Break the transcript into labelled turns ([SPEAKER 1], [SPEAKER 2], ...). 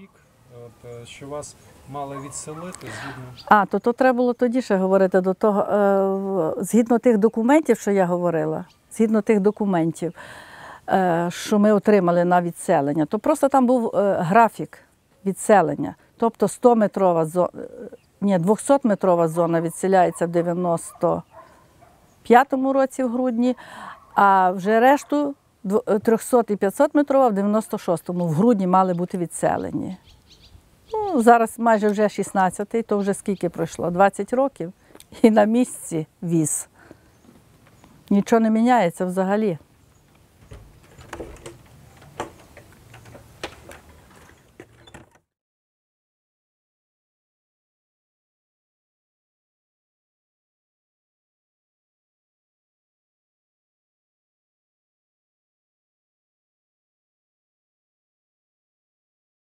[SPEAKER 1] рік, е, що вас мали відселити згідно.
[SPEAKER 2] А, то, то треба було тоді ще говорити до того. Е, згідно тих документів, що я говорила, згідно тих документів, е, що ми отримали на відселення, то просто там був е, графік відселення. Тобто 100-метрова зона, ні, 200-метрова зона відселяється в 95-му році в грудні, а вже решту 300 і 500 метрова в 96-му в грудні мали бути відселені. Ну, зараз майже вже 16-й, то вже скільки пройшло? 20 років. І на місці віз. Нічого не міняється взагалі.